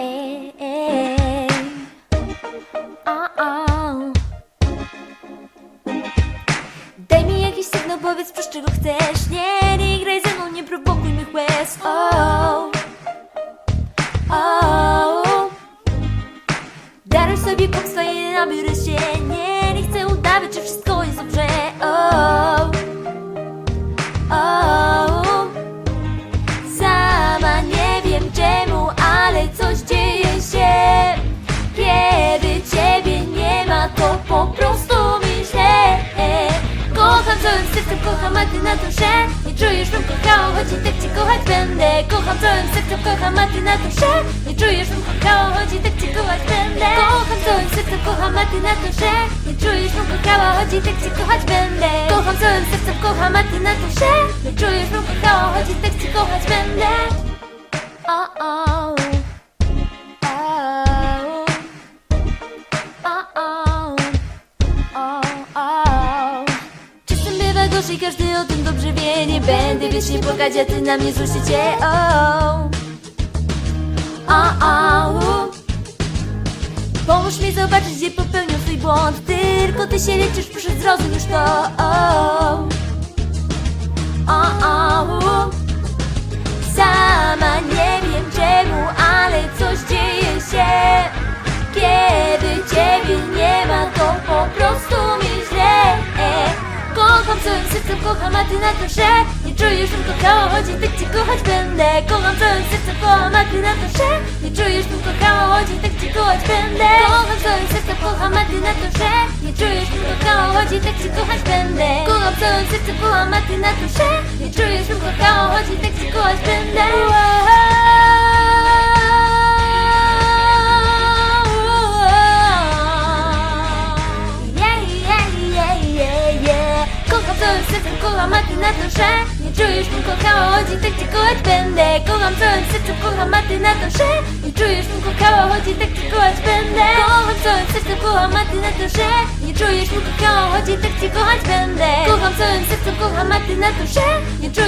Ej, ej. O. Daj mi jakiś sygnał, powiedz proszę czego chcesz Nie, nie graj ze mną, nie prowokuj mych łez O, o. Daruj sobie kłamstwa i nabiorę się ty na to, Nie czujesz, bym kochała, choć i tak cię kochać będę. Kocham całym sercem, kocham, a ty na to, Nie czujesz, bym kochała, choć i tak cię kochać będę. Kocham całym sercem, kocham, a ty na to, Nie czujesz, bym kochała, choć i tak cię kochać będę. Kocham całym sercem, kocham, a ty na to, Nie czujesz, bym kochała, choć i tak cię kochać będę. O O, Bywa gorzej, każdy o tym dobrze wie. Nie będę wiecznie płakać, a ty na mnie złożycie O, o, o. Pomóż mi zobaczyć, gdzie popełnił swój błąd. Tylko ty się leczysz, proszę zrozum już to. O, całym sercem, kocham, a ty na to, że Nie czujesz, bym kochała, choć i tak cię kochać będę. Kocham całym sercem, kocham, a ty na to, że Nie czujesz, bym kochała, choć i tak cię kochać będę. Kocham całym sercem, kocham, a ty na to, że Nie czujesz, bym kochała, tak cię kochać będę. Kocham całym sercem, kocham, a ty na to, że Nie czujesz, bym kochała, tak cię kocham, a na to, że Nie czujesz, bym kochała, choć i tak cię kochać będę. Kocham całym sercem, kocham, na to, że Nie czujesz, bym kochała, choć i tak cię kochać będę. Kocham całym sercem, kocham, na to, że Nie czujesz, bym kochała, choć i tak cię kochać będę. Kocham całym sercem, kocham, na to, że Nie czujesz,